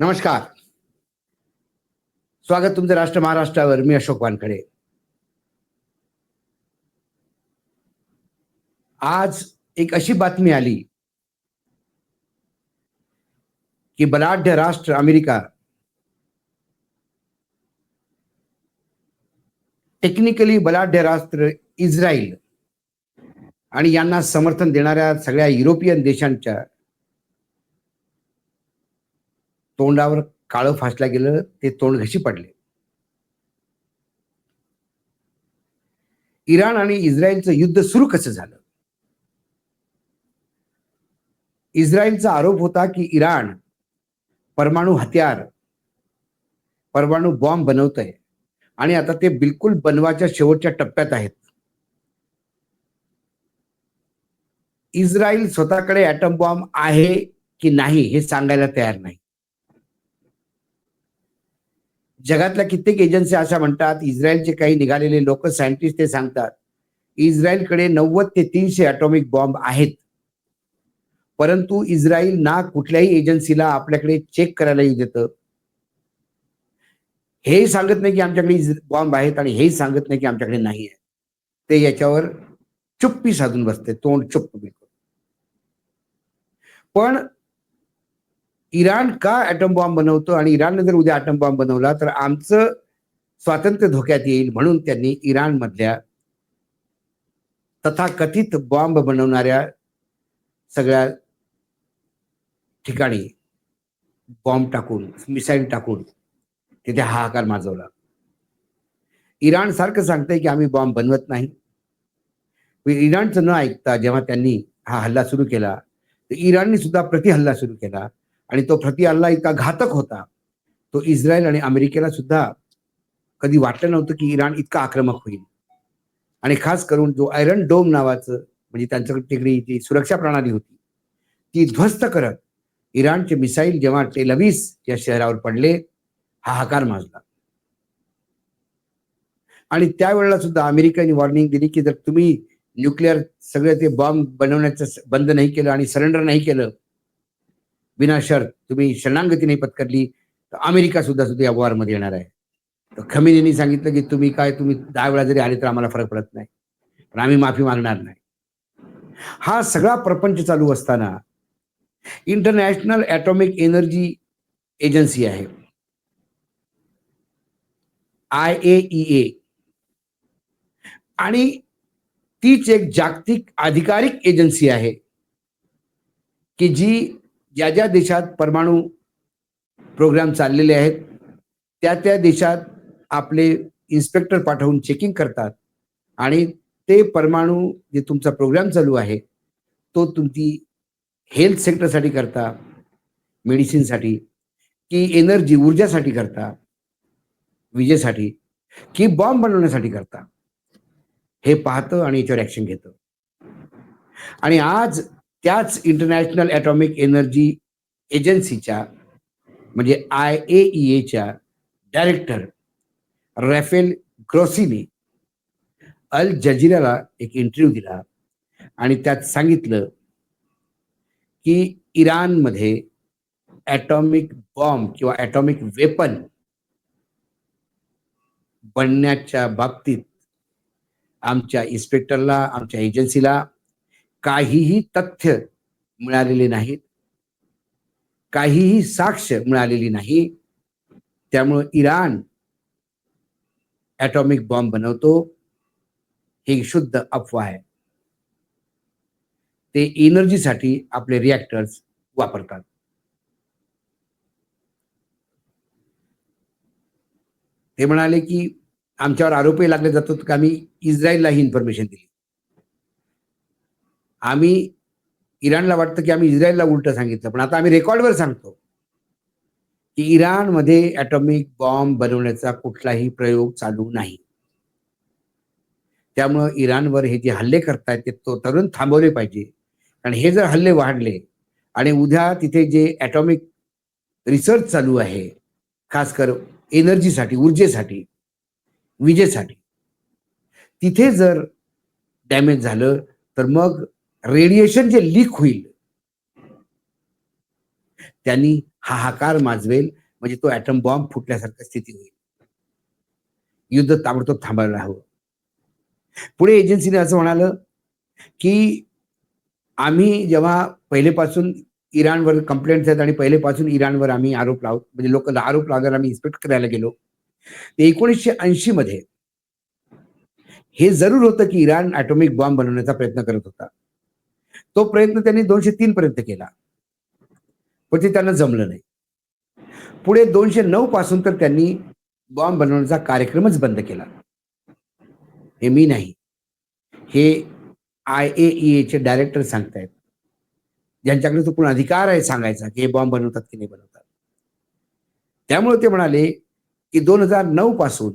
नमस्कार. स्वागत तुमचं राष्ट्र महाराष्ट्रावर. मी अशोक वानखडे. आज एक अशी बातमी आली की बलाढ्य राष्ट्र अमेरिका टेक्निकली बलाढ्य राष्ट्र इस्रायल आणि यांना समर्थन देणाऱ्या सगळ्या युरोपियन देशांच्या तोंडावर काळं फासल्या गेलं ते तोंड घशी पडले. इराण आणि इस्रायलचं युद्ध सुरू कसं झालं? इस्रायलचा आरोप होता की इराण परमाणु हत्यार परमाणु बॉम्ब बनवत आहे आणि आता ते बिलकुल बनवाच्या शेवटच्या टप्प्यात आहेत. इस्रायल स्वतःकडे ॲटम बॉम्ब आहे की नाही हे सांगायला तयार नाही. जगातल्या कित्येक एजन्सी अशा म्हणतात इस्रायलचे काही निघालेले लोक सायंटिस्ट ते सांगतात इस्रायलकडे नव्वद ते तीनशे अटॉमिक बॉम्ब आहेत. परंतु इस्रायल ना कुठल्याही एजन्सीला आपल्याकडे चेक करायला देतं. हेही सांगत नाही की आमच्याकडे बॉम्ब आहेत आणि हेही सांगत नाही की आमच्याकडे नाही आहे. ते याच्यावर चुप्पी साधून बसते तोंड चुप्प बिलकुल. पण इराण का ॲटम बॉम्ब बनवतो आणि इराणने जर उद्या ॲटम बॉम्ब बनवला तर आमचं स्वातंत्र्य धोक्यात येईल म्हणून त्यांनी इराण मधल्या तथाकथित बॉम्ब बनवणाऱ्या सगळ्या ठिकाणी बॉम्ब टाकून मिसाईल टाकून तिथे हाहाकार माजवला. इराण सारखं सांगतंय की आम्ही बॉम्ब बनवत नाही. इराणचं न ऐकता जेव्हा त्यांनी हा हल्ला सुरू केला तर इराणने सुद्धा प्रति हल्ला सुरू केला. आणि तो प्रति हल्ला इतका घातक होता तो इस्रायल आणि अमेरिकेला सुद्धा कधी वाटलं नव्हतं की इराण इतका आक्रमक होईल. आणि खास करून जो आयरन डोम नावाचं म्हणजे त्यांच्याकडे तिकडे जी सुरक्षा प्रणाली होती ती ध्वस्त करत इराणचे मिसाईल जेव्हा टेलवीस या शहरावर पडले हा हाकार माजला. आणि त्यावेळेला सुद्धा अमेरिकेने वॉर्निंग दिली की जर तुम्ही न्यूक्लिअर सगळे ते बॉम्ब बनवण्याचं बंद नाही केलं आणि सरेंडर नाही केलं बिना तुम्ही शरणांगती नाही पत्करली तर अमेरिका सुद्धा सुद्धा या वॉरमध्ये येणार आहे. तर यांनी सांगितलं की तुम्ही काय तुम्ही दहा वेळा जरी आले तर आम्हाला फरक पडत नाही. पण आम्ही माफी मागणार नाही. हा सगळा प्रपंच चालू असताना इंटरनॅशनल ॲटॉमिक एनर्जी एजन्सी आहे. I A A. आणि तीच एक जागतिक आधिकारिक एजन्सी आहे की जी ज्या ज्या देशात परमाणू प्रोग्राम चाललेले आहेत त्या त्या देशात आपले इन्स्पेक्टर पाठवून चेकिंग करतात आणि ते परमाणु जे तुमचा प्रोग्राम चालू आहे तो तुमची हेल्थ सेक्टरसाठी करता मेडिसिनसाठी की एनर्जी ऊर्जासाठी करता विजेसाठी की बॉम्ब बनवण्यासाठी करता. हे पाहतं आणि याच्यावर ऍक्शन घेतं. आणि आज त्याच इंटरनॅशनल ॲटॉमिक एनर्जी एजन्सीच्या म्हणजे आय ए एच्या डायरेक्टर रॅफेल ग्रोसीने अल जजिराला एक इंटरव्ह्यू दिला आणि त्यात सांगितलं की इराणमध्ये ॲटॉमिक बॉम्ब किंवा ॲटॉमिक वेपन बनण्याच्या बाबतीत आमच्या इन्स्पेक्टरला आमच्या एजन्सीला काहीही तथ्य मिळालेले नाहीत. काहीही साक्ष मिळालेली नाही. त्यामुळं इराण ॲटॉमिक बॉम्ब बनवतो. ही शुद्ध अफवा आहे. ते एनर्जीसाठी आपले रिॲक्टर्स वापरतात. ते म्हणाले की आमच्यावर आरोपही लागले जातात की? आम्ही इस्रायलला ही इन्फॉर्मेशन दिली. आम्ही इराणला वाटतं की आम्ही इस्रायलला उलट सांगितलं पण आता आम्ही रेकॉर्डवर सांगतो की इराणमध्ये ॲटॉमिक बॉम्ब बनवण्याचा कुठलाही प्रयोग चालू नाही. त्यामुळं इराणवर हे जे हल्ले करतायत ते तो तरुण थांबवले पाहिजे. कारण हे जर हल्ले वाढले आणि उद्या तिथे जे ॲटॉमिक रिसर्च चालू आहे खास कर एनर्जीसाठी ऊर्जेसाठी विजेसाठी तिथे जर डॅमेज झालं तर मग रेडिएशन जे लीक होईल त्यांनी हाहाकार माजवेल म्हणजे तो ऍटम बॉम्ब फुटल्यासारखं स्थिती होईल. युद्ध ताबडतोब थांबायला हवं. पुढे एजन्सीने असं म्हणालं की आम्ही जेव्हा पहिलेपासून इराणवर कंप्लेंट्स आहेत आणि पहिलेपासून इराणवर आम्ही आरोप लावत म्हणजे लोक आरोप लावल्यावर आम्ही इन्स्पेक्ट करायला गेलो ते एकोणीसशे ऐंशी मध्ये हे जरूर होतं की इराण ॲटॉमिक बॉम्ब बनवण्याचा प्रयत्न करत होता. तो प्रयत्न त्यांनी दोनशे तीन पर्यंत केला. पण ते त्यांना जमलं नाही. पुढे दोनशे नऊ पासून तर त्यांनी बॉम्ब बनवण्याचा कार्यक्रमच बंद केला. हे मी नाही. हे आय ए चे डायरेक्टर सांगतायत. ज्यांच्याकडे तो पूर्ण अधिकार आहे सांगायचा की हे बॉम्ब बनवतात की नाही बनवतात. त्यामुळे ते म्हणाले की दोन हजार नऊ पासून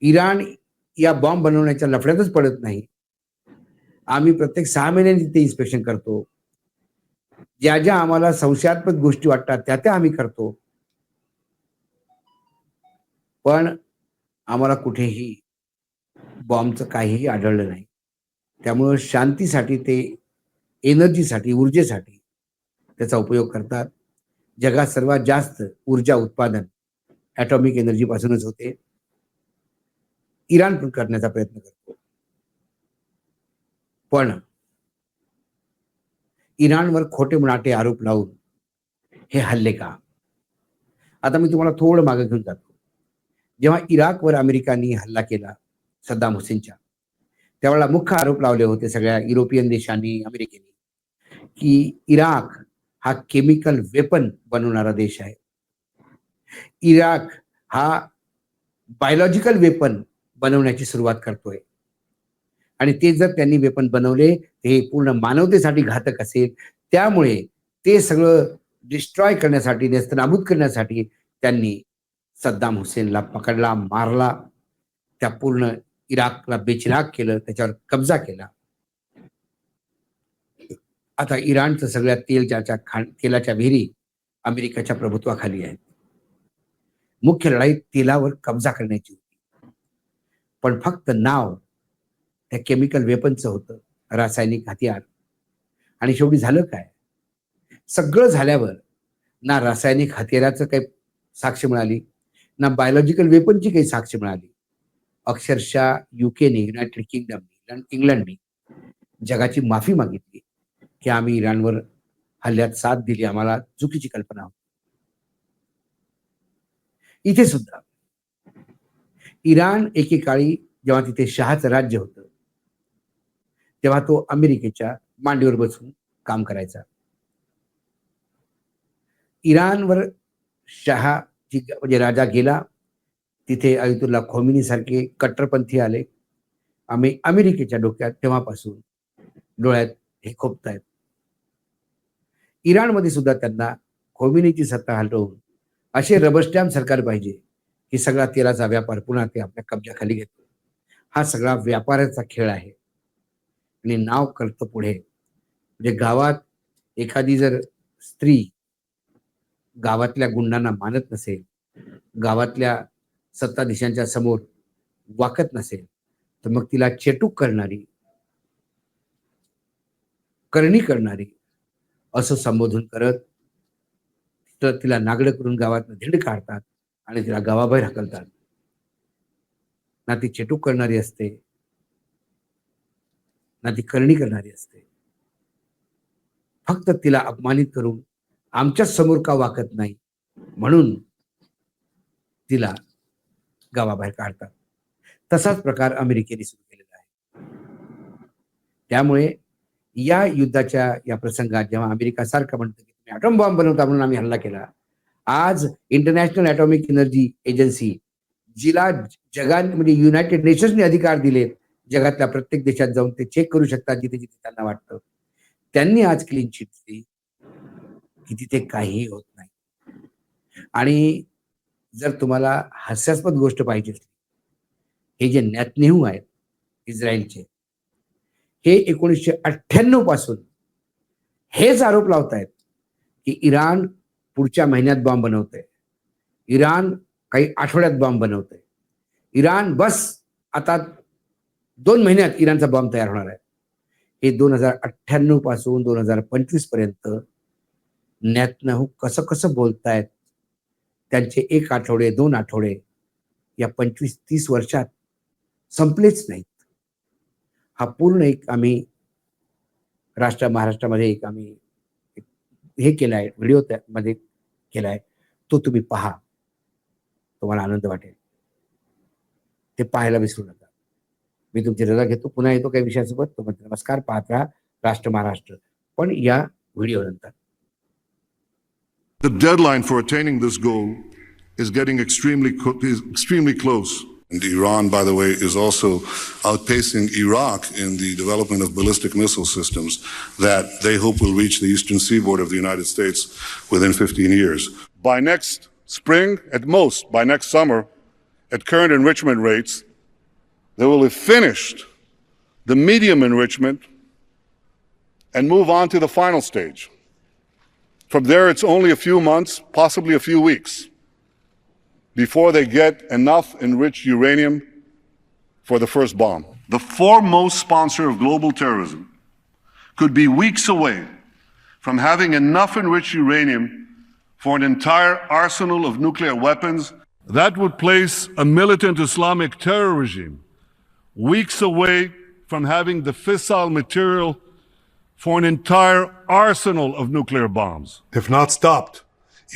इराण या बॉम्ब बनवण्याच्या लफड्यातच पडत नाही. आम्ही प्रत्येक सहा महिन्यांनी ते इन्स्पेक्शन करतो. ज्या ज्या आम्हाला संशयात्मक गोष्टी वाटतात त्या त्या आम्ही करतो. पण आम्हाला कुठेही बॉम्बचं काहीही आढळलं नाही. त्यामुळं शांतीसाठी ते एनर्जीसाठी ऊर्जेसाठी त्याचा उपयोग करतात. जगात सर्वात जास्त ऊर्जा उत्पादन ॲटॉमिक एनर्जी पासूनच होते. इराण पण करण्याचा प्रयत्न करतो. पण इराणवर खोटे मनाटे आरोप लावून हे हल्ले का? आता मी तुम्हाला थोडं मागे घेऊन जातो. जेव्हा इराकवर अमेरिकांनी हल्ला केला सद्दाम हुसेनच्या त्यावेळेला मुख्य आरोप लावले होते सगळ्या युरोपियन देशांनी अमेरिकेने की इराक हा केमिकल वेपन बनवणारा देश आहे. इराक हा बायोलॉजिकल वेपन बनवण्याची सुरुवात करतोय. आणि ते जर त्यांनी वेपन बनवले हे पूर्ण मानवतेसाठी घातक असेल त्यामुळे ते सगळं डिस्ट्रॉय करण्यासाठी नेस्तनाबूत करण्यासाठी त्यांनी सद्दाम हुसेनला पकडला मारला त्या पूर्ण इराकला बेचिराग केलं त्याच्यावर कब्जा केला. आता इराणचं सगळ्या तेलच्या खाण तेलाच्या विहिरी अमेरिकेच्या प्रभुत्वाखाली आहेत. मुख्य लढाई तेलावर कब्जा करण्याची होती. पण फक्त नाव त्या केमिकल वेपनचं होतं रासायनिक हतियार आणि शेवटी झालं काय? सगळं झाल्यावर ना रासायनिक हत्याराचं काही साक्ष मिळाली ना बायोलॉजिकल वेपनची काही साक्ष मिळाली. अक्षरशः युकेने युनायटेड किंगडम इंग्लंडने जगाची माफी मागितली की आम्ही इराणवर हल्ल्यात साथ दिली आम्हाला चुकीची कल्पना होती. इथे सुद्धा इराण एकेकाळी जेव्हा तिथे शहाचं राज्य होतं तेव्हा तो अमेरिकेच्या मांडीवर बसून काम करायचा. इराणवर शहाची म्हणजे राजा गेला तिथे अयुतुल्ला खोमिनी सारखे कट्टरपंथी आले. आम्ही अमेरिकेच्या डोक्यात तेव्हापासून डोळ्यात हे खोपतायत इराणमध्ये सुद्धा त्यांना खोमिनीची सत्ता हलवून असे रबर स्टॅम्प सरकार पाहिजे की सगळा तेलाचा व्यापार पुन्हा ते आपल्या कब्जाखाली घेतो. हा सगळा व्यापाराचा खेळ आहे. आणि नाव करतं पुढे. म्हणजे गावात एखादी जर स्त्री गावातल्या गुंडांना मानत नसेल गावातल्या सत्ताधीशांच्या समोर वाकत नसेल तर मग तिला चेटूक करणारी करणी करणारी असं संबोधन करत तर तिला नागड करून गावात धिंड काढतात आणि तिला गावाबाहेर हकलतात. ना ती चेटूक करणारी असते ना ती करणी करणारी असते. फक्त तिला अपमानित करून आमच्यासमोर का वाकत नाही? म्हणून तिला गावाबाहेर काढतात. तसाच प्रकार अमेरिकेने सुरू केलेला आहे. त्यामुळे या युद्धाच्या या प्रसंगात जेव्हा अमेरिका सारखं म्हणतं की तुम्ही अटॉम बॉम्ब बनवता म्हणून आम्ही हल्ला केला आज इंटरनॅशनल ॲटॉमिक एनर्जी एजन्सी जिला जगाने म्हणजे युनायटेड नेशन्सने अधिकार दिलेत. जगातल्या प्रत्येक देशात जाऊन ते चेक करू शकतात जिथे जिथे त्यांना वाटतं. त्यांनी आज क्लीन चिट दिली की तिथे काहीही होत नाही. आणि जर तुम्हाला हास्यास्पद गोष्ट पाहिजे हे जे नॅतनेहू आहेत इस्रायलचे हे एकोणीसशे अठ्ठ्याण्णवपासून हेच आरोप लावतायत की इराण पुढच्या महिन्यात बॉम्ब बनवतंय. इराण काही आठवड्यात बॉम्ब बनवतंय. इराण बस आता दोन महिन्यात इराणचा बॉम्ब तयार होणार आहे. हे दोन हजार अठ्ठ्याण्णवपासून दोन हजार पंचवीसपर्यंत नॅतनाहू हो कसं कसं बोलतायत त्यांचे एक आठवडे दोन आठवडे या पंचवीस तीस वर्षात संपलेच नाहीत. हा पूर्ण एक आम्ही राष्ट्र महाराष्ट्रामध्ये एक आम्ही हे हे केलाय व्हिडिओमध्ये केलाय तो तुम्ही पहा. तुम्हाला आनंद वाटेल. ते पाहायला विसरू नका. मी तुमची रजा घेतो पुन्हा येतो काही विषयासोबत तो म्हणतो नमस्कार पाहत राहा राष्ट्र महाराष्ट्र पण या व्हिडिओ नंतर The deadline for attaining this goal is getting extremely, co- is extremely close. And Iran, by the way, is also outpacing Iraq in the development of ballistic missile systems that they hope will reach the eastern seaboard of the United States within 15 years. By next spring, at most, by next summer, at current enrichment rates, they will have finished the medium enrichment and move on to the final stage. From there, it's only a few months, possibly a few weeks, before they get enough enriched uranium for the first bomb. The foremost sponsor of global terrorism could be weeks away from having enough enriched uranium for an entire arsenal of nuclear weapons. That would place a militant Islamic terror regime weeks away from having the fissile material for an entire arsenal of nuclear bombs. If not stopped,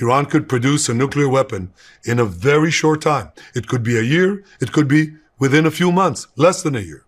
Iran could produce a nuclear weapon in a very short time. It could be a year, it could be within a few months, less than a year.